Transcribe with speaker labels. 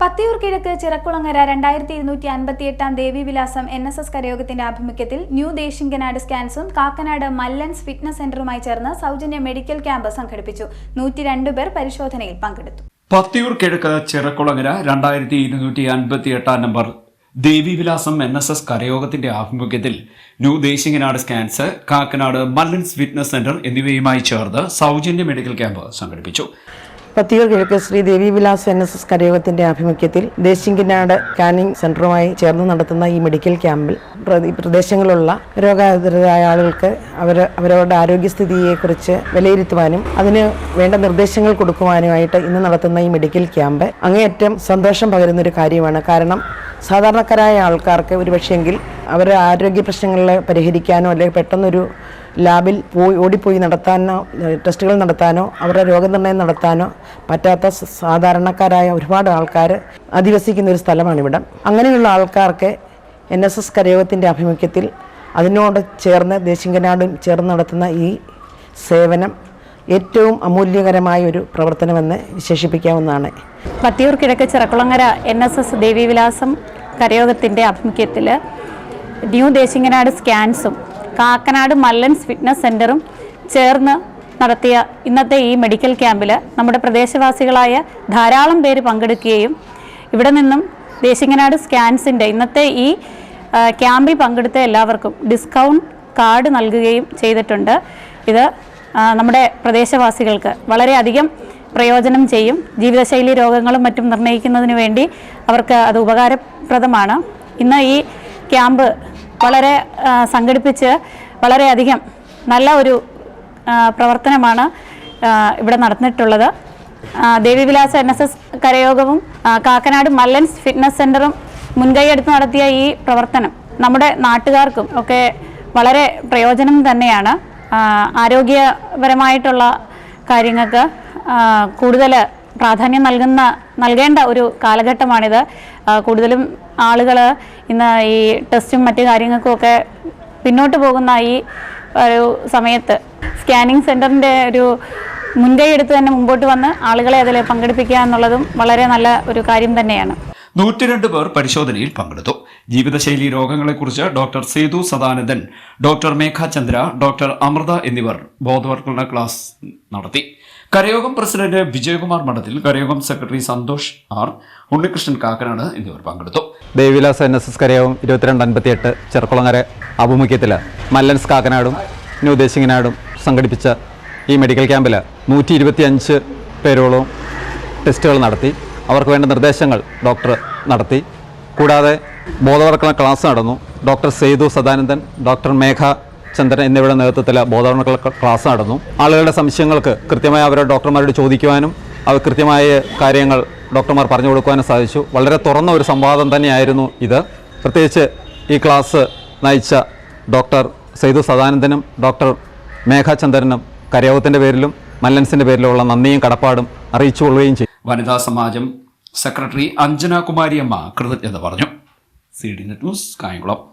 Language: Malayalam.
Speaker 1: പത്തിയൂർ കിഴക്ക് ചിറക്കുളങ്ങര രണ്ടായിരത്തി ഇരുന്നൂറ്റി അൻപത്തി എട്ടാം ദേവിവിലാസം എൻ എസ് എസ് കരയോഗത്തിന്റെ ആഭിമുഖ്യത്തിൽ ന്യൂ ദേശിങ്കനാട് സ്കാൻസും കാക്കനാട് മല്ലൻസ് ഫിറ്റ്നസ് സെന്ററുമായി ചേർന്ന് സൗജന്യ മെഡിക്കൽ ക്യാമ്പ് സംഘടിപ്പിച്ചു. നൂറ്റി പേർ പരിശോധനയിൽ പങ്കെടുത്തു.
Speaker 2: പത്തിയൂർ കിഴക്ക് ചിറക്കുളങ്ങര രണ്ടായിരത്തി ഇരുന്നൂറ്റി അൻപത്തി എട്ടാം number Devivilasam N S S കരയോഗത്തിന്റെ ആഭിമുഖ്യത്തിൽ new Desinganad scans Kakkanad Mallans fitness center എന്നിവയുമായി ചേർന്ന് സൗജന്യ മെഡിക്കൽ ക്യാമ്പ് സംഘടിപ്പിച്ചു.
Speaker 3: പത്തിയൂർ കിഴക്ക് Shri Devi Vilas N S S കരയോഗത്തിന്റെ ആഭിമുഖ്യത്തിൽ ദേശിങ്കിനാട് സ്കാനിംഗ് സെന്ററുമായി ചേർന്ന് നടത്തുന്ന ഈ മെഡിക്കൽ ക്യാമ്പിൽ പ്രദേശങ്ങളിലുള്ള രോഗാതുരരായ ആളുകൾക്ക് അവർ അവരവരുടെ ആരോഗ്യസ്ഥിതിയെക്കുറിച്ച് വിലയിരുത്തുവാനും അതിന് വേണ്ട നിർദ്ദേശങ്ങൾ കൊടുക്കുവാനുമായിട്ട് ഇന്ന് നടത്തുന്ന ഈ മെഡിക്കൽ ക്യാമ്പ് അങ്ങേയറ്റം സന്തോഷം പകരുന്ന ഒരു കാര്യമാണ്. കാരണം സാധാരണക്കാരായ ആൾക്കാർക്ക് ഒരു പക്ഷേങ്കിൽ അവരുടെ ആരോഗ്യ പ്രശ്നങ്ങളെ പരിഹരിക്കാനോ അല്ലെങ്കിൽ പെട്ടെന്നൊരു ലാബിൽ പോയി ഓടിപ്പോയി നടത്താനോ ടെസ്റ്റുകൾ നടത്താനോ അവരുടെ രോഗനിർണയം നടത്താനോ പറ്റാത്ത സാധാരണക്കാരായ ഒരുപാട് ആൾക്കാർ അധിവസിക്കുന്ന ഒരു സ്ഥലമാണ് ഇവിടം അങ്ങനെയുള്ള ആൾക്കാർക്ക് എൻ എസ് എസ് കരയോഗത്തിന്റെ ആഭിമുഖ്യത്തിൽ അതിനോട് ചേർന്ന് ദേശിങ്കനാടും ചേർന്ന് നടത്തുന്ന ഈ സേവനം ഏറ്റവും അമൂല്യകരമായ ഒരു പ്രവർത്തനമെന്ന് വിശേഷിപ്പിക്കാവുന്നതാണ്.
Speaker 4: പത്തിയൂർ കിഴക്ക് Chirakkulangara N S S Devivilasam കരയോഗത്തിന്റെ ആഭിമുഖ്യത്തിൽ ന്യൂ ദേശിങ്ങനാട് സ്കാൻസും കാക്കനാട് മല്ലൻസ് ഫിറ്റ്നസ് സെന്ററും ചേർന്ന് നടത്തിയ ഇന്നത്തെ ഈ മെഡിക്കൽ ക്യാമ്പിൽ നമ്മുടെ പ്രദേശവാസികളായ ധാരാളം പേര് പങ്കെടുക്കുകയും ഇവിടെ നിന്നും ദേശിങ്ങനാട് സ്കാൻസിന്റെ ഇന്നത്തെ ഈ ക്യാമ്പിൽ പങ്കെടുത്ത എല്ലാവർക്കും ഡിസ്കൗണ്ട് കാർഡ് നൽകുകയും ചെയ്തിട്ടുണ്ട്. ഇത് നമ്മുടെ പ്രദേശവാസികൾക്ക് വളരെയധികം പ്രയോജനം ചെയ്യും. ജീവിതശൈലി രോഗങ്ങളും മറ്റും നിർണയിക്കുന്നതിന് വേണ്ടി അവർക്ക് അത് ഉപകാരപ്രദമാണ്. ഇന്ന് ഈ ക്യാമ്പ് വളരെ സംഘടിപ്പിച്ച് വളരെയധികം നല്ല ഒരു പ്രവർത്തനമാണ് ഇവിടെ നടന്നിട്ടുള്ളത്. ദേവിവിലാസ എൻ എസ് എസ് കരയോഗവും കാക്കനാട് മല്ലൻസ് ഫിറ്റ്നസ് സെന്ററും മുൻകൈയെടുത്ത് നടത്തിയ ഈ പ്രവർത്തനം നമ്മുടെ നാട്ടുകാർക്കും ഒക്കെ വളരെ പ്രയോജനം തന്നെയാണ്. ആരോഗ്യപരമായിട്ടുള്ള കാര്യങ്ങൾക്ക് കൂടുതൽ പ്രാധാന്യം നൽകുന്ന നൽകേണ്ട ഒരു കാലഘട്ടമാണിത്. കൂടുതലും ആളുകൾ ഇന്ന് ഈ ടെസ്റ്റും മറ്റു കാര്യങ്ങൾക്കും ഒക്കെ പിന്നോട്ട് പോകുന്ന ഈ ഒരു സമയത്ത് സ്കാനിങ് സെന്ററിന്റെ ഒരു മുൻകൈ എടുത്ത് തന്നെ മുമ്പോട്ട് വന്ന് ആളുകളെ അതിൽ പങ്കെടുപ്പിക്കുക എന്നുള്ളതും വളരെ നല്ല ഒരു കാര്യം തന്നെയാണ്.
Speaker 2: നൂറ്റിരണ്ട് പേർ പരിശോധനയിൽ പങ്കെടുത്തു. ജീവിതശൈലി രോഗങ്ങളെക്കുറിച്ച് doctor Sethu Sadanandan doctor Megha Chandra doctor Amritha എന്നിവർ ബോധവൽക്കരണ ക്ലാസ് നടത്തി. കരയോഗം പ്രസിഡന്റ് വിജയകുമാർ മഠത്തിൽ കരയോഗം സെക്രട്ടറി സന്തോഷ് ആർ ഉണ്ണികൃഷ്ണൻ കാക്കനാട് എന്നിവർ പങ്കെടുത്തു.
Speaker 5: ദേവിലാസ് എൻ എസ് എസ് കരയോഗം ഇരുപത്തിരണ്ട് അൻപത്തിയെട്ട് ചെറുക്കുളങ്ങര ആഭിമുഖ്യത്തിൽ മല്ലൻസ് കാക്കനാടും ന്യൂ ദേശിങ്ങനാടും സംഘടിപ്പിച്ച ഈ മെഡിക്കൽ ക്യാമ്പിൽ നൂറ്റി ഇരുപത്തിയഞ്ച് പേരോളം ടെസ്റ്റുകൾ നടത്തി. അവർക്ക് വേണ്ട നിർദ്ദേശങ്ങൾ ഡോക്ടർ നടത്തി. കൂടാതെ ബോധവൽക്കരണ ക്ലാസ് നടന്നു. ഡോക്ടർ സേതു സദാനന്ദൻ ഡോക്ടർ മേഘ ചന്ദ്രൻ എന്നിവരുടെ നേതൃത്വത്തിൽ ബോധവൽക്കരണ ക്ലാസ് നടന്നു. ആളുകളുടെ സംശയങ്ങൾക്ക് കൃത്യമായി അവരുടെ ഡോക്ടർമാരോട് ചോദിക്കുവാനും അവർ കൃത്യമായ കാര്യങ്ങൾ ഡോക്ടർമാർ പറഞ്ഞു കൊടുക്കുവാനും സാധിച്ചു. വളരെ തുറന്ന ഒരു സംവാദം തന്നെയായിരുന്നു ഇത്. പ്രത്യേകിച്ച് ഈ ക്ലാസ് നയിച്ച ഡോക്ടർ സൈദു സദാനന്ദനും ഡോക്ടർ മേഘാചന്ദ്രനും കരയോഗത്തിന്റെ പേരിലും മല്ലൻസിന്റെ പേരിലുള്ള നന്ദിയും കടപ്പാടും അറിയിച്ചു കൊള്ളുകയും ചെയ്തു.
Speaker 2: വനിതാ സമാജം സെക്രട്ടറി അഞ്ജന കുമാരിയമ്മ കൃതജ്ഞത പറഞ്ഞു. C D news Kayamkulam.